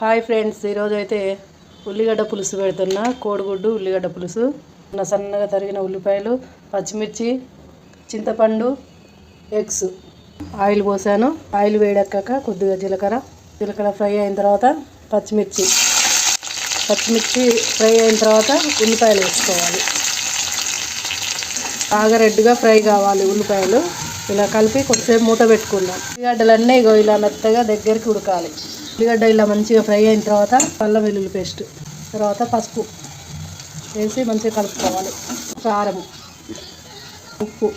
Hi friends ఈరోజు అయితే ఉల్లిగడ్డ పులుసు పెడుతున్నా కోడిగుడ్డు ఉల్లిగడ్డ పులుసు. నా సన్నగా తరిగిన ఉల్లిపాయలు పచ్చిమిర్చి చింతపండు ఎగ్స్. ఆయిల్ పోసాను. ఆయిల్ వేడెక్కాక కొద్దిగా జీలకర్ర. జీలకర్ర ఫ్రై అయిన తర్వాత పచ్చిమిర్చి. పచ్చిమిర్చి ఫ్రై అయిన తర్వాత ఉల్లిపాయలు వేసుకోవాలి. బాగా రెడ్గా ఫ్రై కావాలి ఉల్లిపాయలు. ఇలా కలిపి కొద్దిసేపు మూత పెట్టుకుందాం. ఉల్లిగడ్డలన్నీ ఇగో ఇలా మెత్తగా దగ్గరికి ఉడకాలి. ఉల్లిగడ్డ ఇలా మంచిగా ఫ్రై అయిన తర్వాత పల్ల వెల్లుల్లి పేస్ట్ తర్వాత పసుపు వేసి మంచిగా కలుపుకోవాలి. కారం ఉప్పు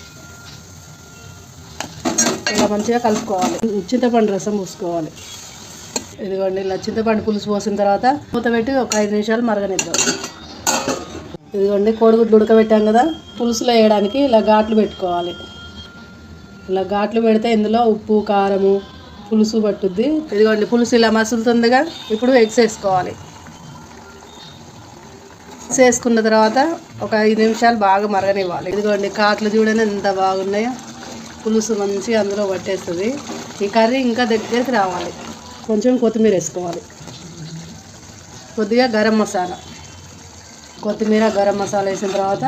ఇలా మంచిగా కలుపుకోవాలి. చింతపండు రసం పోసుకోవాలి. ఇదిగోండి ఇలా చింతపండు పులుసు పోసిన తర్వాత మూత పెట్టి ఒక ఐదు నిమిషాలు మరగనిద్దాం. ఇదిగోండి కోడిగుడ్లు ఉడకబెట్టాం కదా పులుసులో వేయడానికి ఇలా ఘాట్లు పెట్టుకోవాలి. ఇలా ఘాట్లు పెడితే ఇందులో ఉప్పు కారము పులుసు పట్టుద్ది. ఇదిగోండి పులుసు ఇలా మసులుతుందిగా. ఇప్పుడు ఎగ్స్ వేసుకోవాలి. ఎగ్స్ వేసుకున్న తర్వాత ఒక ఐదు నిమిషాలు బాగా మరగనివ్వాలి. ఇదిగోండి కాట్లు చూడండి ఎంత బాగున్నాయో. పులుసు మంచిగా అందులో పట్టేస్తుంది. ఈ కర్రీ ఇంకా దగ్గరికి రావాలి. కొంచెం కొత్తిమీర వేసుకోవాలి. కొద్దిగా గరం మసాలా. కొత్తిమీర గరం మసాలా వేసిన తర్వాత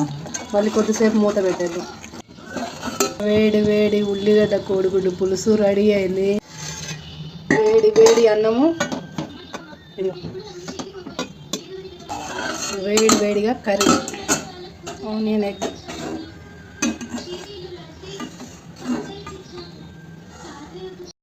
మళ్ళీ కొద్దిసేపు మూత పెట్టేద్దాం. వేడి వేడి ఉల్లిగడ్డ కోడిగుడ్డు పులుసు రెడీ అయింది. వేడి అన్నము. ఇదిగో. వేడి వేడిగా కర్రీ. Onion egg.